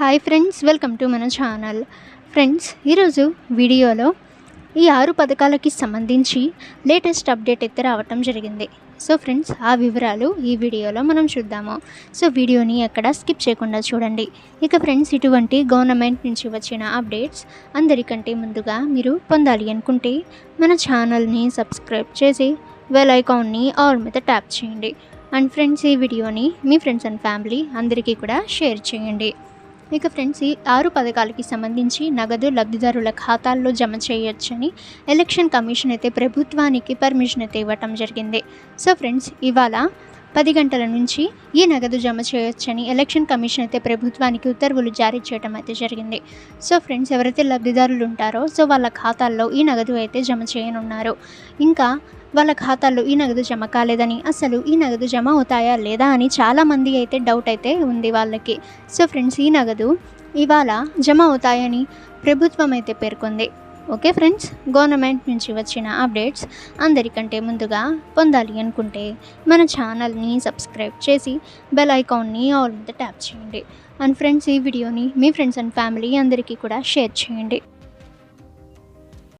Hi friends welcome to మన channel. Friends ఈరోజు వీడియోలో ఈ ఆరు పథకాలకి సంబంధించి లేటెస్ట్ అప్డేట్ అయితే రావటం జరిగింది. సో ఫ్రెండ్స్ ఆ వివరాలు ఈ వీడియోలో మనం చూద్దాము. సో వీడియోని ఎక్కడ స్కిప్ చేయకుండా చూడండి. ఇక ఫ్రెండ్స్ ఇటువంటి గవర్నమెంట్ నుంచి వచ్చిన అప్డేట్స్ అందరికంటే ముందుగా మీరు పొందాలి అనుకుంటే మన ఛానల్ని సబ్స్క్రైబ్ చేసి బెల్ ఐకాన్ని ఆల్ మీద ట్యాప్ చేయండి. అండ్ ఫ్రెండ్స్ ఈ వీడియోని మీ ఫ్రెండ్స్ అండ్ ఫ్యామిలీ అందరికీ కూడా షేర్ చేయండి. ఇక ఫ్రెండ్స్ ఈ ఆరు పథకాలకి సంబంధించి నగదు లబ్ధిదారుల ఖాతాల్లో జమ చేయొచ్చని ఎలక్షన్ కమిషన్ అయితే ప్రభుత్వానికి పర్మిషన్ అయితే ఇవ్వటం జరిగింది. సో ఫ్రెండ్స్ ఇవాళ పది గంటల నుంచి ఈ నగదు జమ చేయొచ్చని ఎలక్షన్ కమిషన్ అయితే ప్రభుత్వానికి ఉత్తర్వులు జారీ చేయడం అయితే జరిగింది. సో ఫ్రెండ్స్ ఎవరైతే లబ్ధిదారులు ఉంటారో సో వాళ్ళ ఖాతాల్లో ఈ నగదు అయితే జమ చేయనున్నారు. ఇంకా వాళ్ళ ఖాతాల్లో ఈ నగదు జమ కాలేదని అసలు ఈ నగదు జమ అవుతాయా లేదా అని చాలామంది అయితే డౌట్ అయితే ఉంది వాళ్ళకి. సో ఫ్రెండ్స్ ఈ నగదు ఇవాళ జమ అవుతాయని ప్రభుత్వం అయితే పేర్కొంది. ఓకే ఫ్రెండ్స్ గవర్నమెంట్ నుంచి వచ్చిన అప్డేట్స్ అందరికంటే ముందుగా పొందాలి అనుకుంటే మన ఛానల్ని సబ్స్క్రైబ్ చేసి బెల్ ఐకాన్ని ఆల్ మీద ట్యాప్ చేయండి. అండ్ ఫ్రెండ్స్ ఈ వీడియోని మీ ఫ్రెండ్స్ అండ్ ఫ్యామిలీ అందరికీ కూడా షేర్ చేయండి.